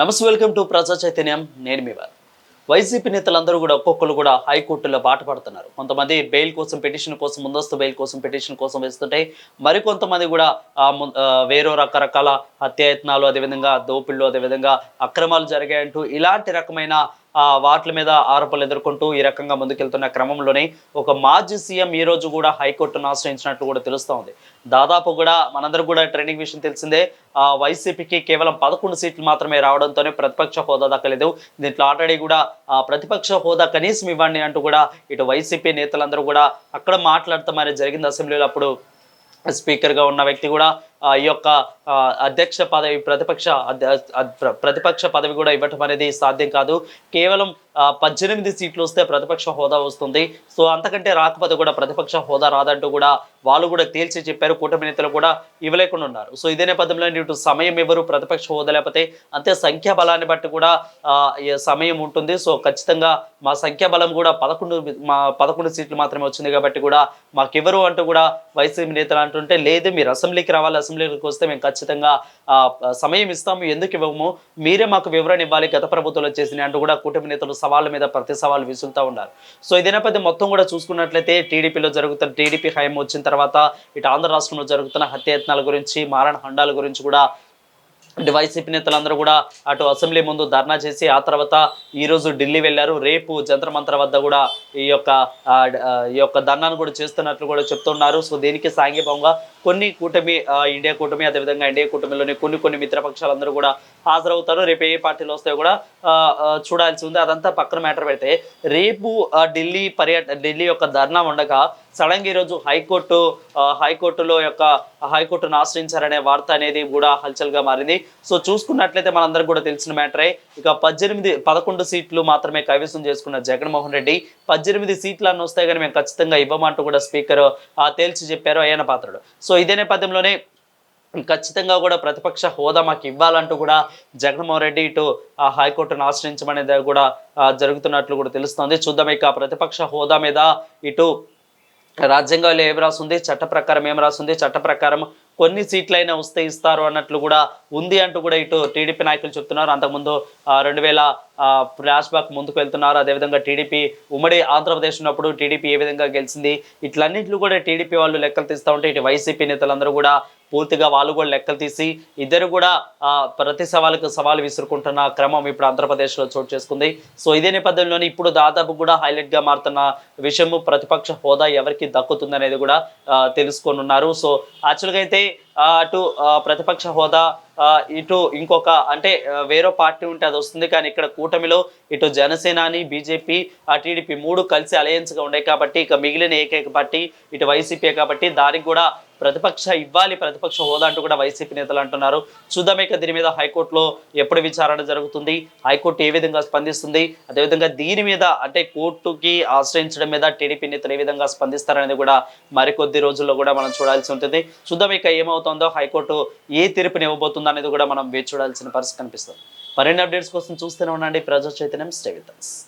నమస్తే welcome to ప్రజా చైతన్యం. నేను మీ వారు. వైసీపీ నేతలందరూ కూడా ఒక్కొక్కరు కూడా హైకోర్టులో బాట పడుతున్నారు. కొంతమంది బెయిల్ కోసం పిటిషన్ కోసం ముందస్తు బెయిల్ కోసం పిటిషన్ కోసం వేస్తుంటే మరికొంతమంది కూడా వేరే రకరకాల హత్యాయత్నాలు అదేవిధంగా దోపిళ్ళు అదేవిధంగా అక్రమాలు జరిగాయంటూ ఇలాంటి రకమైన వాటి మీద ఆరోపణలు ఎదుర్కొంటూ ఈ రకంగా ముందుకెళ్తున్న క్రమంలోనే ఒక మాజీ సీఎం ఈ రోజు కూడా హైకోర్టును ఆశ్రయించినట్టు కూడా తెలుస్తోంది. దాదాపు కూడా మనందరూ కూడా ట్రైనింగ్ విషయం తెలిసిందే. ఆ వైసీపీకి కేవలం పదకొండు సీట్లు మాత్రమే రావడంతోనే ప్రతిపక్ష హోదా దక్కలేదు. దీంట్లో ఆల్రెడీ కూడా ఆ ప్రతిపక్ష హోదా కనీసం ఇవ్వండి అంటూ కూడా ఇటు వైసీపీ నేతలందరూ కూడా అక్కడ మాట్లాడతాం జరిగింది అసెంబ్లీలో. అప్పుడు స్పీకర్గా ఉన్న వ్యక్తి కూడా ఈ యొక్క అధ్యక్ష పదవి ప్రతిపక్ష అధ్య- ప్ర- ప్రతిపక్ష పదవి కూడా ఇవ్వటం అనేది సాధ్యం కాదు. కేవలం పద్దెనిమిది సీట్లు వస్తే ప్రతిపక్ష హోదా వస్తుంది. సో అంతకంటే రాకపోతే కూడా ప్రతిపక్ష హోదా రాదంటూ కూడా వాళ్ళు కూడా తేల్చి చెప్పారు. కూటమి నేతలు కూడా ఇవ్వలేకుండా ఉన్నారు. సో ఇదే నేపథ్యంలో ఇటు సమయం ఇవ్వరు ప్రతిపక్ష హోదా లేకపోతే అంతే సంఖ్యా బలాన్ని బట్టి కూడా సమయం ఉంటుంది. సో ఖచ్చితంగా మా సంఖ్యా బలం కూడా పదకొండు మా పదకొండు సీట్లు మాత్రమే వచ్చింది కాబట్టి కూడా మాకెవరు అంటూ కూడా వైసీపీ నేతలు అంటుంటే లేదు మీరు అసెంబ్లీకి రావాలి అసెంబ్లీకి వస్తే మేము ఖచ్చితంగా ఆ, సమయం ఇస్తాము ఎందుకు ఇవ్వము? మీరే మాకు వివరణ ఇవ్వాలి గత ప్రభుత్వంలో చేసిన అంటూ కూడా కుటుంబ నేతలు సవాళ్ళ మీద ప్రతి సవాళ్ళు విసులుతూ ఉన్నారు. సో ఇదే నేపథ్యం మొత్తం కూడా చూసుకున్నట్లయితే టీడీపీలో జరుగుతున్న టీడీపీ హయం వచ్చిన తర్వాత ఇటు ఆంధ్ర రాష్ట్రంలో జరుగుతున్న హత్యాయత్నాల గురించి మారణ హండాల గురించి కూడా ఇటు వైసీపీ నేతలందరూ కూడా అటు అసెంబ్లీ ముందు ధర్నా చేసి ఆ తర్వాత ఈ రోజు ఢిల్లీ వెళ్ళారు. రేపు జంతర్ మంత్ర వద్ద కూడా ఈ యొక్క ఈ యొక్క ధర్నాను కూడా చేస్తున్నట్లు కూడా చెప్తున్నారు. సో దీనికి సాంఘికంగా కొన్ని కూటమి ఇండియా కూటమి అదేవిధంగా ఇండియా కూటమిలోని కొన్ని కొన్ని మిత్రపక్షాలందరూ కూడా హాజరవుతారు రేపు ఏ పార్టీలో వస్తే కూడా చూడాల్సి ఉంది. అదంతా పక్కన మ్యాటర్ పెడితే రేపు ఢిల్లీ పర్యట ఢిల్లీ యొక్క ధర్నా ఉండగా సడన్గా ఈరోజు హైకోర్టు హైకోర్టులో యొక్క హైకోర్టును ఆశ్రయించారనే వార్త అనేది కూడా హల్చల్గా మారింది. సో చూసుకున్నట్లయితే మనందరికి కూడా తెలిసిన మ్యాటరే ఇక పద్దెనిమిది పదకొండు సీట్లు మాత్రమే కైవసం చేసుకున్న జగన్మోహన్ రెడ్డి పద్దెనిమిది సీట్లు అన్న వస్తే కానీ మేము ఖచ్చితంగా ఇవ్వమంటూ కూడా స్పీకర్ తేల్చి చెప్పారు అయ్యన పాత్రుడు. సో ఇదే నేపథ్యంలోనే ఖచ్చితంగా కూడా ప్రతిపక్ష హోదా మాకు ఇవ్వాలంటూ కూడా జగన్మోహన్ రెడ్డి ఇటు ఆ హైకోర్టును ఆశ్రయించమనేది కూడా జరుగుతున్నట్లు కూడా తెలుస్తుంది. చూద్దాం ఇక ప్రతిపక్ష హోదా మీద ఇటు రాజ్యాంగంలో ఏం రాసింది చట్ట ప్రకారం ఏం రాసింది చట్ట ప్రకారం కొన్ని సీట్లైనా వస్తే ఇస్తారు అన్నట్లు కూడా ఉంది అంటూ కూడా ఇటు టీడీపీ నాయకులు చెప్తున్నారు. అంతకుముందు రెండు వేల ఫ్లాష్ బ్యాక్ ముందుకు వెళ్తున్నారు. అదేవిధంగా టీడీపీ ఉమ్మడి ఆంధ్రప్రదేశ్ ఉన్నప్పుడు టీడీపీ ఏ విధంగా గెలిచింది? ఇట్లన్నింటిలో కూడా టీడీపీ వాళ్ళు లెక్కలు తీస్తూ ఉంటే ఇటు వైసీపీ నేతలందరూ కూడా పూర్తిగా వాళ్ళు కూడా లెక్కలు తీసి ఇద్దరు కూడా ఆ, ప్రతి సవాలుకు సవాలు విసురుకుంటున్న క్రమం ఇప్పుడు ఆంధ్రప్రదేశ్లో చోటు చేసుకుంది. సో ఇదే నేపథ్యంలోనే ఇప్పుడు దాదాపు కూడా హైలైట్గా మారుతున్న విషయము ప్రతిపక్ష హోదా ఎవరికి దక్కుతుంది అనేది కూడా తెలుసుకొని ఉన్నారు సో యాక్చువల్గా అయితే అటు ప్రతిపక్ష హోదా ఇటు ఇంకొక అంటే వేరే పార్టీ ఉంటే అది వస్తుంది. కానీ ఇక్కడ కూటమిలో ఇటు జనసేనాని బీజేపీ ఆ టీడీపీ మూడు కలిసి అలయన్స్గా ఉన్నాయి కాబట్టి ఇక మిగిలిన ఏకైక పార్టీ ఇటు వైసీపీ కాబట్టి దానికి కూడా ప్రతిపక్ష ఇవ్వాలి ప్రతిపక్ష హోదా అంటూ కూడా వైసీపీ నేతలు అంటున్నారు. చూద్దామేక దీని మీద హైకోర్టులో ఎప్పుడు విచారణ జరుగుతుంది హైకోర్టు ఏ విధంగా స్పందిస్తుంది అదేవిధంగా దీని మీద అంటే కోర్టుకి ఆశ్రయించడం మీద టీడీపీ నేతలు ఏ విధంగా స్పందిస్తారనేది కూడా మరికొద్ది రోజుల్లో కూడా మనం చూడాల్సి ఉంటుంది. చూద్దామేక ఏమవుతుందో హైకోర్టు ఏ తీర్పుని ఇవ్వబోతుందో అనేది కూడా మనం వేచి చూడాల్సిన పరిస్థితి కనిపిస్తుంది. మరిన్ని అప్డేట్స్ కోసం చూస్తూనే ఉండండి. ప్రజా చైతన్యం స్టేవితన్స్